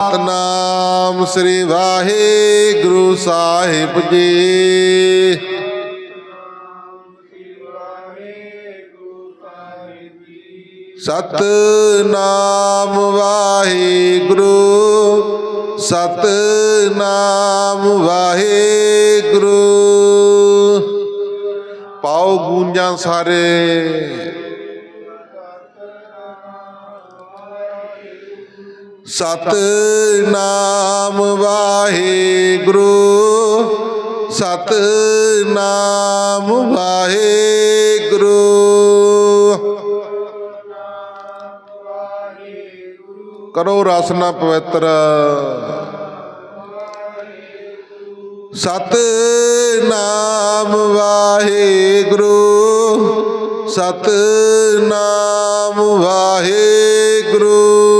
ਸਤਨਾਮ ਸ੍ਰੀ ਵਾਹਿਗੁਰੂ ਸਾਹਿਬ ਜੀ। ਸਤਨਾਮ ਵਾਹਿਗੁਰੂ ਸਤਨਾਮ ਵਾਹਿਗੁਰੂ। ਪਾਉ ਗੂੰਜਾਂ ਸਾਰੇ। ਸਤਨਾਮ ਵਾਹਿਗੁਰੂ ਸਤਨਾਮ ਵਾਹਿਗੁਰੂ। ਕਰੋ ਰਸਨਾ ਪਵਿੱਤਰ। ਸਤਨਾਮ ਵਾਹਿਗੁਰੂ ਸਤਨਾਮ ਵਾਹਿਗੁਰੂ।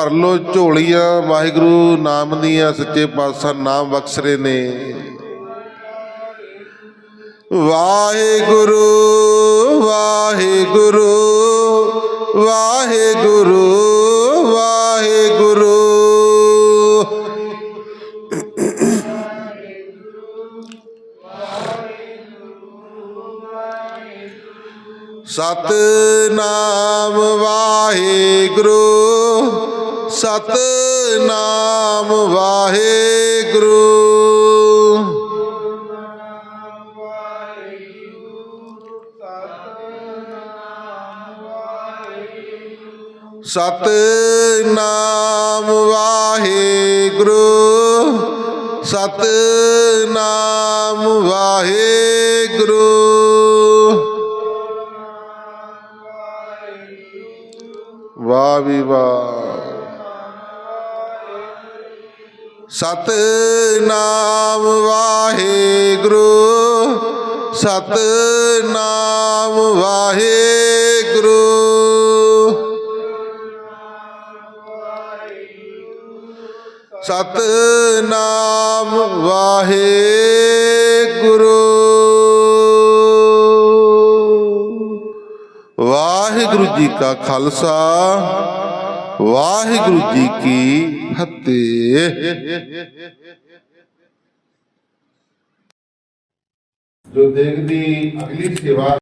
ਭਰ ਲੋ ਝੋਲੀਆਂ, ਵਾਹਿਗੁਰੂ ਨਾਮ ਦੀਆਂ ਸੱਚੇ ਪਾਤਸ਼ਾਹ ਨਾਮ ਬਖਸ਼ਰੇ ਨੇ। ਵਾਹਿਗੁਰੂ ਵਾਹਿਗੁਰੂ ਵਾਹਿਗੁਰੂ ਵਾਹਿਗੁਰੂ। ਸਤਨਾਮ ਵਾਹਿਗੁਰੂ। ਸਤ ਨਾਮ ਵਾਹਿਗੁਰੂ। ਸਤ ਨਾਮ ਵਾਹਿਗੁਰੂ। ਸਤ ਨਾਮ ਵਾਹਿਗੁਰੂ। ਵਾਹ ਵੀ ਵਾਹ। ਸਤ ਨਾਮ ਵਾਹਿਗੁਰੂ ਸਤ ਨਾਮ ਵਾਹਿਗੁਰੂ। ਸਤ ਨਾਮ ਵਾਹਿਗੁਰੂ। ਵਾਹਿਗੁਰੂ ਜੀ ਕਾ ਖਾਲਸਾ। ਵਾਹਿਗੁਰੂ ਜੀ ਕੀ ਫਤਿਹ। ਜੋ ਦੇਖਦੀ ਅਗਲੀ ਸੇਵਾ